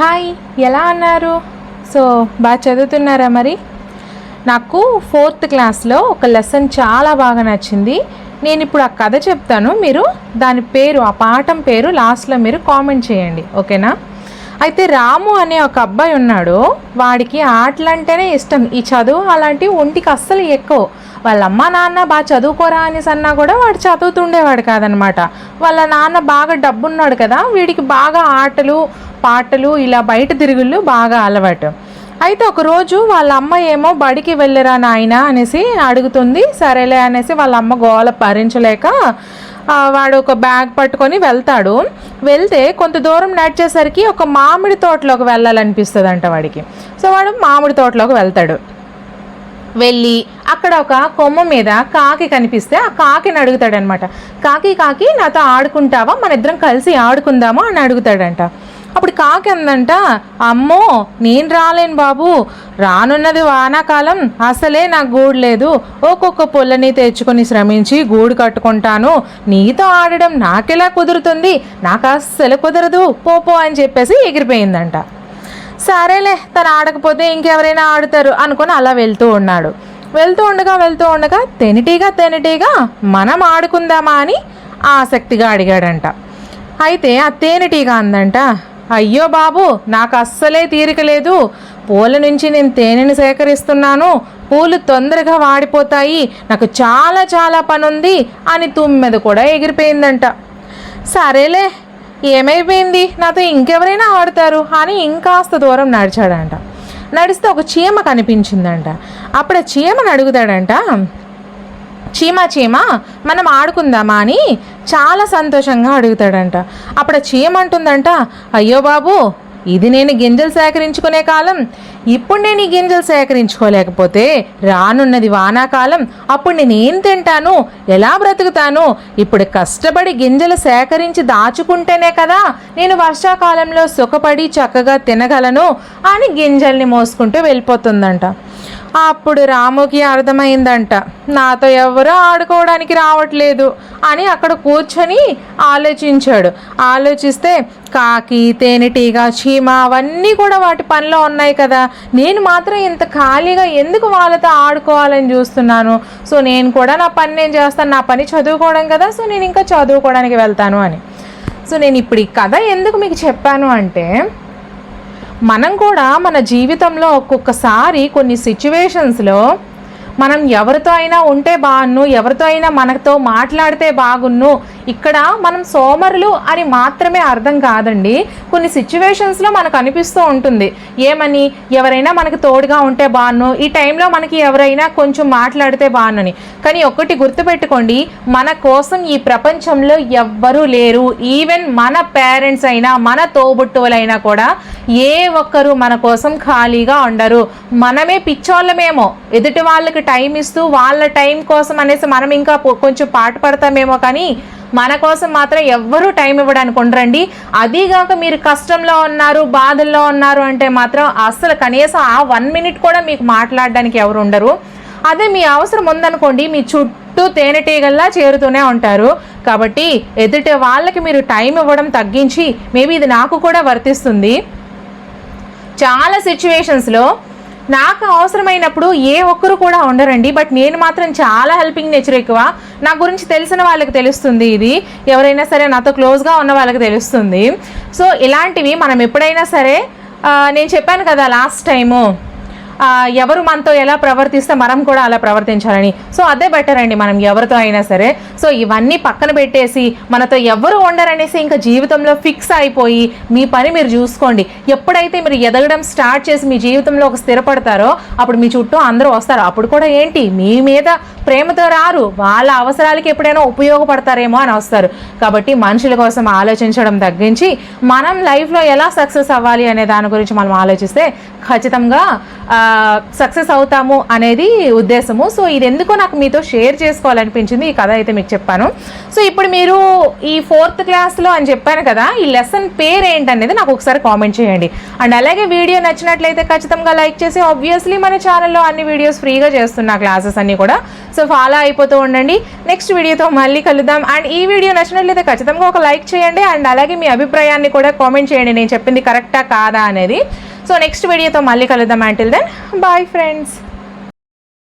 Hi ఎలా అన్నారు so బాగా చదువుతున్నారా మరి? నాకు ఫోర్త్ క్లాస్లో ఒక లెసన్ చాలా బాగా నచ్చింది. నేను ఇప్పుడు ఆ కథ చెప్తాను. మీరు దాని పేరు ఆ పాఠం పేరు లాస్ట్లో మీరు కామెంట్ చేయండి. ఓకేనా? అయితే రాము అనే ఒక అబ్బాయి ఉన్నాడు. వాడికి ఆటలంటేనే ఇష్టం. ఈ చదువు అలాంటివి ఒంటికి అస్సలు ఎక్కువ. వాళ్ళ అమ్మ నాన్న బాగా చదువుకోరా అనేసి అన్నా కూడా వాడు చదువుతుండేవాడు కాదనమాట. వాళ్ళ నాన్న బాగా డబ్బున్నాడు కదా వీడికి బాగా ఆటలు పాటలు ఇలా బయట తిరుగుళ్ళు బాగా అలవాటు. అయితే ఒకరోజు వాళ్ళ అమ్మ ఏమో బడికి వెళ్ళరా నాయన అనేసి అడుగుతుంది. సరేలే అనేసి వాళ్ళ అమ్మ గోల భరించలేక వాడు ఒక బ్యాగ్ పట్టుకొని వెళ్తాడు. వెళ్తే కొంత దూరం నడిచేసరికి ఒక మామిడి తోటలోకి వెళ్ళాలనిపిస్తుంది అంట వాడికి. సో వాడు మామిడి తోటలోకి వెళ్తాడు. వెళ్ళి అక్కడ ఒక కొమ్మ మీద కాకి కనిపిస్తే ఆ కాకిని అడుగుతాడనమాట. కాకి కాకి నాతో ఆడుకుంటావా? మన ఇద్దరం కలిసి ఆడుకుందామా? అని అడుగుతాడంట. అప్పుడు కాకి అందంట అమ్మో నేను రాలేను బాబు. రానున్నది వానాకాలం అసలే నాకు గూడు లేదు. ఒక్కొక్క పుల్లని తెచ్చుకొని శ్రమించి గూడు కట్టుకుంటాను. నీతో ఆడడం నాకెలా కుదురుతుంది? నాకు అస్సలు కుదరదు. పోపో అని చెప్పేసి ఎగిరిపోయిందంట. సరేలే తను ఆడకపోతే ఇంకెవరైనా ఆడుతారు అనుకొని అలా వెళ్తూ ఉన్నాడు. వెళ్తూ ఉండగా వెళ్తూ ఉండగా తెనిటీగా తెనిటీగా మనం ఆడుకుందామా అని ఆసక్తిగా అడిగాడంట. అయితే ఆ తేనెటీగ అందంట అయ్యో బాబు నాకు అస్సలే తీరిక లేదు. పూల నుంచి నేను తేనెని సేకరిస్తున్నాను. పూలు తొందరగా వాడిపోతాయి. నాకు చాలా చాలా పని ఉంది అని తుమ్మెద కూడా ఎగిరిపోయిందంట. సరేలే ఏమైపోయింది? నాతో ఇంకెవరైనా ఆడతారు అని ఇంకాస్త దూరం నడిచాడంట. నడిస్తే ఒక చీమ కనిపించిందంట. అప్పుడు ఆ అడుగుతాడంట చీమ చీమ మనం ఆడుకుందామా అని చాలా సంతోషంగా అడుగుతాడంట. అప్పుడు చీమ అంటుందంట అయ్యో బాబు ఇది నేను గింజలు సేకరించుకునే కాలం. ఇప్పుడు నేను ఈ గింజలు సేకరించుకోలేకపోతే రానున్నది వానాకాలం. అప్పుడు నేను ఏం తింటాను? ఎలా బ్రతుకుతాను? ఇప్పుడు కష్టపడి గింజలు సేకరించి దాచుకుంటేనే కదా నేను వర్షాకాలంలో సుఖపడి చక్కగా తినగలను అని గింజల్ని మోసుకుంటూ వెళ్ళిపోతుందంట. అప్పుడు రాముకి అర్థమైందంట నాతో ఎవరూ ఆడుకోవడానికి రావట్లేదు అని అక్కడ కూర్చొని ఆలోచించాడు. ఆలోచిస్తే కాకి తేనెటీగ చీమ అవన్నీ కూడా వాటి పనిలో ఉన్నాయి కదా. నేను మాత్రం ఇంత ఖాళీగా ఎందుకు వాళ్ళతో ఆడుకోవాలని చూస్తున్నాను? సో నేను కూడా నా పని నేను చేస్తాను నా పని చదువుకోవడం కదా సో నేను ఇంకా చదువుకోవడానికి వెళ్తాను అని. సో నేను ఇప్పుడు ఈ కథ ఎందుకు మీకు చెప్పాను అంటే మనం కూడా మన జీవితంలో ఒక్కొక్కసారి కొన్ని సిచ్యువేషన్స్లో మనం ఎవరితో అయినా ఉంటే బాగున్ను ఎవరితో అయినా మనతో మాట్లాడితే బాగున్ను ఇక్కడ మనం సోమరులు అని మాత్రమే అర్థం కాదండి. కొన్ని సిచ్యువేషన్స్లో మనకు అనిపిస్తూ ఉంటుంది. ఏమని? ఎవరైనా మనకు తోడుగా ఉంటే బాను. ఈ టైంలో మనకి ఎవరైనా కొంచెం మాట్లాడితే బాగున్నని కానీ ఒక్కటి గుర్తుపెట్టుకోండి. మన కోసం ఈ ప్రపంచంలో ఎవ్వరూ లేరు. ఈవెన్ మన పేరెంట్స్ అయినా మన తోబుట్టువులైనా కూడా ఏ ఒక్కరు మన కోసం ఖాళీగా ఉండరు. మనమే పిచ్చోళ్ళమేమో. ఎదుటి వాళ్ళకి టైం ఇస్తూ వాళ్ళ టైం కోసం అనేసి మనం ఇంకా కొంచెం పాటు పడతామేమో కానీ మన కోసం మాత్రం ఎవ్వరూ టైం ఇవ్వడానికి ఉండరండి. అదీగాక మీరు కష్టంలో ఉన్నారు బాధల్లో ఉన్నారు అంటే మాత్రం అస్సలు కనీసం ఆ వన్ మినిట్ కూడా మీకు మాట్లాడడానికి ఎవరు ఉండరు. అదే మీ అవసరం ఉందనుకోండి మీ చుట్టూ తేనెటీగల్లా చేరుతూనే ఉంటారు. కాబట్టి ఎదుటి వాళ్ళకి మీరు టైం ఇవ్వడం తగ్గించి మేబీ ఇది నాకు కూడా వర్తిస్తుంది. చాలా సిచ్యువేషన్స్లో నాకు అవసరమైనప్పుడు ఏ ఒక్కరు కూడా ఉండరండి. బట్ నేను మాత్రం చాలా హెల్పింగ్ నేచర్ ఎక్కువ. నా గురించి తెలిసిన వాళ్ళకి తెలుస్తుంది ఇది. ఎవరైనా సరే నాతో క్లోజ్గా ఉన్న వాళ్ళకి తెలుస్తుంది. సో ఇలాంటివి మనం ఎప్పుడైనా సరే నేను చెప్పాను కదా లాస్ట్ టైము. ఎవరు మనతో ఎలా ప్రవర్తిస్తే మనం కూడా అలా ప్రవర్తించాలని. సో అదే బెటర్ అండి మనం ఎవరితో అయినా సరే. సో ఇవన్నీ పక్కన పెట్టేసి మనతో ఎవరు ఉండరనేసి ఇంకా జీవితంలో ఫిక్స్ అయిపోయి మీ పని మీరు చూసుకోండి. ఎప్పుడైతే మీరు ఎదగడం స్టార్ట్ చేసి మీ జీవితంలో ఒక స్థిరపడతారో అప్పుడు మీ చుట్టూ అందరూ వస్తారు. అప్పుడు కూడా ఏంటి? మీ మీద ప్రేమతో రారు. వాళ్ళ అవసరాలకి ఎప్పుడైనా ఉపయోగపడతారేమో అని వస్తారు. కాబట్టి మనుషుల కోసం ఆలోచించడం తగ్గించి మనం లైఫ్లో ఎలా సక్సెస్ అవ్వాలి అనే దాని గురించి మనం ఆలోచిస్తే ఖచ్చితంగా సక్సెస్ అవుతాము అనేది ఉద్దేశము. సో ఇది ఎందుకో నాకు మీతో షేర్ చేసుకోవాలనిపించింది. ఈ కథ అయితే మీకు చెప్పాను. సో ఇప్పుడు మీరు ఈ ఫోర్త్ క్లాస్లో అని చెప్పాను కదా ఈ లెసన్ పేరు ఏంటనేది నాకు ఒకసారి కామెంట్ చేయండి. అండ్ అలాగే వీడియో నచ్చినట్లయితే ఖచ్చితంగా లైక్ చేసి ఆబ్వియస్లీ మన ఛానల్లో అన్ని వీడియోస్ ఫ్రీగా చేస్తున్నా క్లాసెస్ అన్నీ కూడా. సో ఫాలో అయిపోతూ ఉండండి. నెక్స్ట్ వీడియోతో మళ్ళీ కలుద్దాం. అండ్ ఈ వీడియో నచ్చినట్లయితే ఖచ్చితంగా ఒక లైక్ చేయండి. అండ్ అలాగే మీ అభిప్రాయాన్ని కూడా కామెంట్ చేయండి. నేను చెప్పింది కరెక్టా కాదా అనేది. సో నెక్స్ట్ వీడియోతో మళ్ళీ కలుద్దాం. Until then bye friends